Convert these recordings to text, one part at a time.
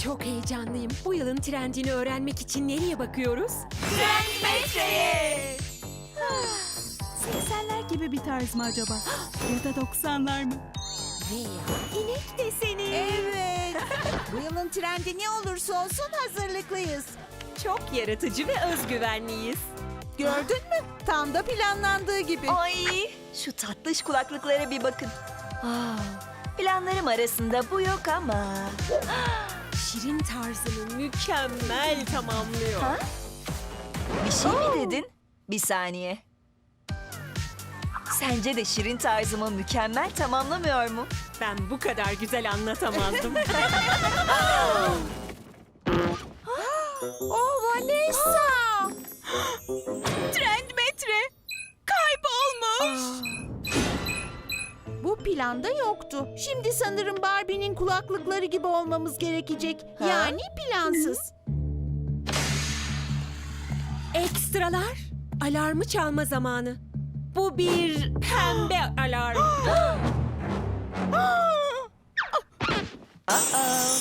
Çok heyecanlıyım. Bu yılın trendini öğrenmek için nereye bakıyoruz? Trendmetre'ye. 80'ler gibi bir tarz mı acaba? ya da 90'lar mı? İnek deseni. Evet. Bu yılın trendi ne olursa olsun hazırlıklıyız. Çok yaratıcı ve özgüvenliyiz. Gördün mü? Tam da planlandığı gibi. Ay şu tatlış kulaklıklara bir bakın. Aa, planlarım arasında bu yok ama. Şirin tarzını mükemmel tamamlıyor. Ha? Bir şey mi dedin? Bir saniye. Sence de şirin tarzımı mükemmel tamamlamıyor mu? Ben bu kadar güzel anlatamazdım. Oh Vanessa. Trend planda yoktu. Şimdi sanırım Barbie'nin kulaklıkları gibi olmamız gerekecek. Ha? Yani plansız. Ekstralar. Alarmı çalma zamanı. Bu bir pembe alarm. Aa,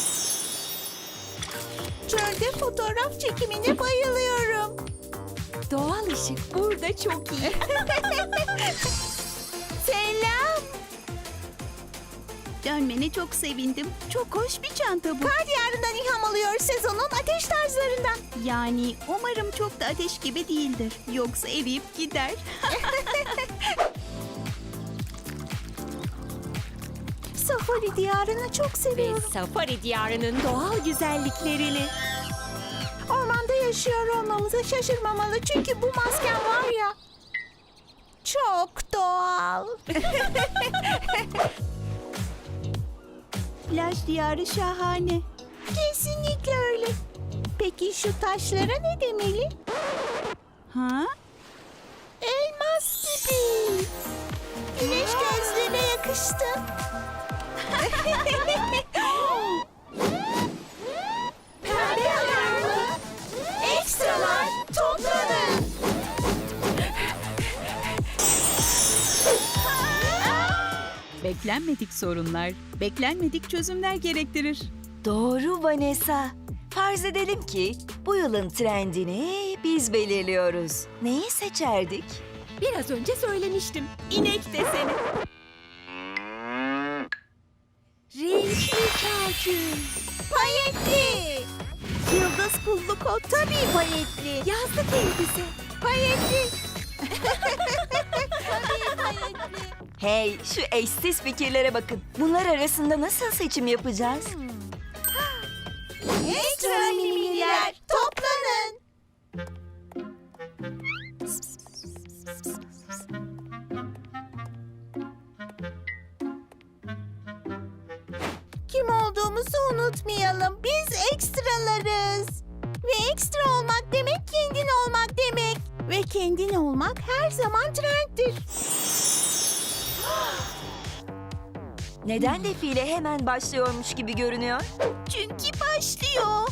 Çölde fotoğraf çekimine bayılıyorum. Doğal ışık burada çok iyi. Selam. Dönmene çok sevindim. Çok hoş bir çanta bu. Kar diyarından ilham alıyor sezonun ateş tarzlarından. Yani umarım çok da ateş gibi değildir. Yoksa eriyip gider. Safari diyarını çok Ve seviyorum. safari diyarının doğal güzelliklerini. Ormanda yaşıyor olmamıza şaşırmamalı çünkü bu masken var ya. Çok doğal. Plaj diyarı şahane. Kesinlikle öyle. Peki şu taşlara ne demeli? Ha? Elmas gibi. Güneş gözlüğüne yakıştı. Beklenmedik sorunlar, beklenmedik çözümler gerektirir. doğru Vanessa. Farz edelim ki bu yılın trendini biz belirliyoruz. Neyi seçerdik? Biraz önce söylemiştim. İnek deseni. Renkli kakül. Payetli. Yıldız pullu kot tabii payetli. Yazlık elbise. Payetli. tabii payetli. Hey şu eşsiz fikirlere bakın. Bunlar arasında nasıl seçim yapacağız? Ekstra mimililer toplanın. Kim olduğumuzu unutmayalım. Biz ekstralarız. Ve ekstra olmak demek kendin olmak demek. Ve kendin olmak her zaman trenddir. Neden defile hemen başlıyormuş gibi görünüyor? Çünkü başlıyor.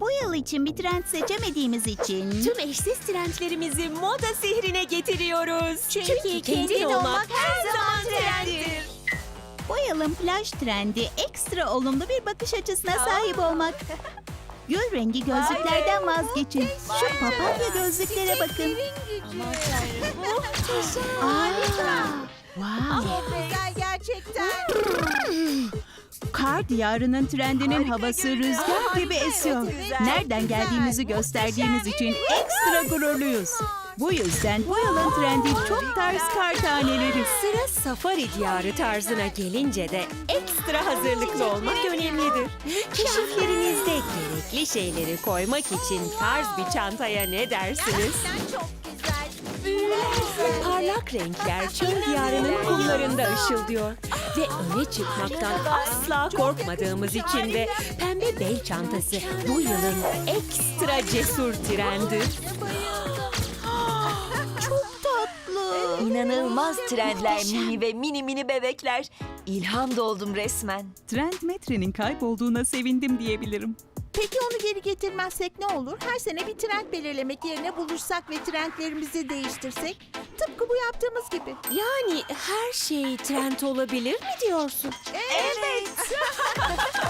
Bu yıl için bir trend seçemediğimiz için Tüm eşsiz trendlerimizi moda sihrine getiriyoruz. Çünkü kendin olmak her zaman trenddir. bu yılın plaj trendi ekstra olumlu bir bakış açısına sahip olmak. Gül rengi gözlüklerden vazgeçin. Şu papatya gözlüklere bakın. Harika. Wow. Çok güzel gerçekten. Kar diyarının trendinin havası rüzgar gibi esiyor. Nereden geldiğimizi gösterdiğimiz için ekstra gururluyuz. Bu yüzden bu yılın trendi çok tarz kar taneleri. Sıra safari diyarı tarzına gelince de ekstra hazırlıklı olmak önemlidir. Keşiflerinizde gerekli şeyleri koymak için tarz bir çantaya ne dersiniz? çok güzel. Parlak renkler çöl diyarının kumlarında ışıldıyor. Ve öne çıkmaktan asla korkmadığımız için de pembe bel çantası bu yılın ekstra cesur trendi. İnanılmaz trendler mini ve mini mini bebekler. İlham doldum resmen. Trend metrenin kaybolduğuna sevindim diyebilirim. Peki onu geri getirmezsek ne olur? Her sene bir trend belirlemek yerine buluşsak ve trendlerimizi değiştirsek? Tıpkı bu yaptığımız gibi. Yani her şey trend olabilir mi diyorsun? Evet.